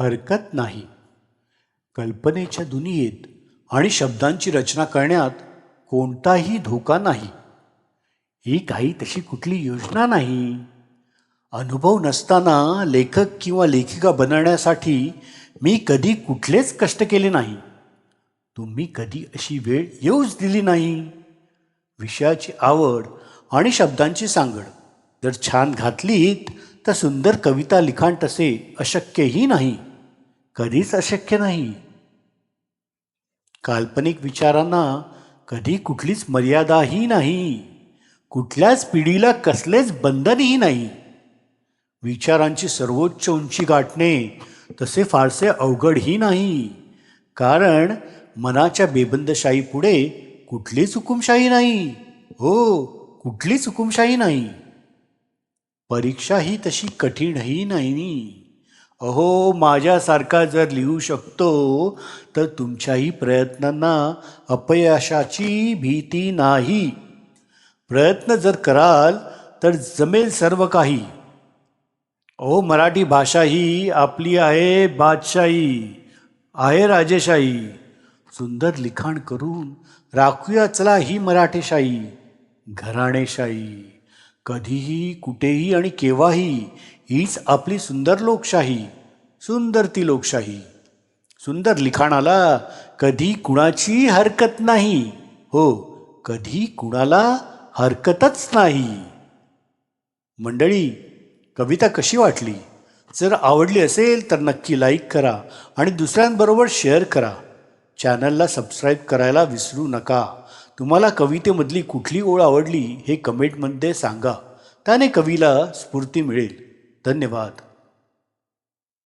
हरकत नाही. कल्पनेच्या दुनियेत आणि शब्दांची रचना करण्यात कोणताही धोका नाही. ही काही तशी कुठली योजना नाही. अनुभव नसताना लेखक किंवा लेखिका बनवण्यासाठी मी कधी कुठलेच कष्ट केले नाही. तुम्ही कधी अशी वेळ येऊच दिली नाही. विषयाची आवड आणि शब्दांची सांगड. जर छान घातलीत तर सुंदर कविता लिखाण तसे अशक्यही नाही. कधीच अशक्य नाही. काल्पनिक विचारांना कधी कुठलीच मर्यादाही नाही. कुठल्याच पिढीला कसलेच बंधनही नाही. विचारांची सर्वोच्च उंची गाठणे तसे फारसे अवघडही नाही. कारण मनाच्या बेबंदशाहीपुढे कुठलीच हुकुमशाही नाही. हो कुठलीच हुकुमशाही नाही. परीक्षा ही तशी कठीणही नाही. अहो माझ्यासारखा जर लिहू शकतो तर तुमच्याही प्रयत्नांना अपयशाची भीती नाही. प्रयत्न जर कराल तर जमेल सर्व काही. अहो मराठी भाषा ही आपली आहे बादशाही आहे राजेशाही. सुंदर लिखाण करून राखूया चला ही मराठेशाही घराणेशाही. कधीही कुठेही आणि केव्हाही हीच आपली सुंदर लोकशाही सुंदर ती लोकशाही. सुंदर लिखाणाला कधी कुणाची हरकत नाही. हो कधी कुणाला हरकतच नाही. मंडळी कविता कशी वाटली? जर आवडली असेल तर नक्की लाईक करा आणि दुसऱ्यांबरोबर शेअर करा. चॅनलला सबस्क्राईब करायला विसरू नका. तुम्हाला कवितेमधली कुठली ओळ आवडली हे कमेंटमध्ये सांगा. त्याने कवीला स्फूर्ती मिळेल. धन्यवाद.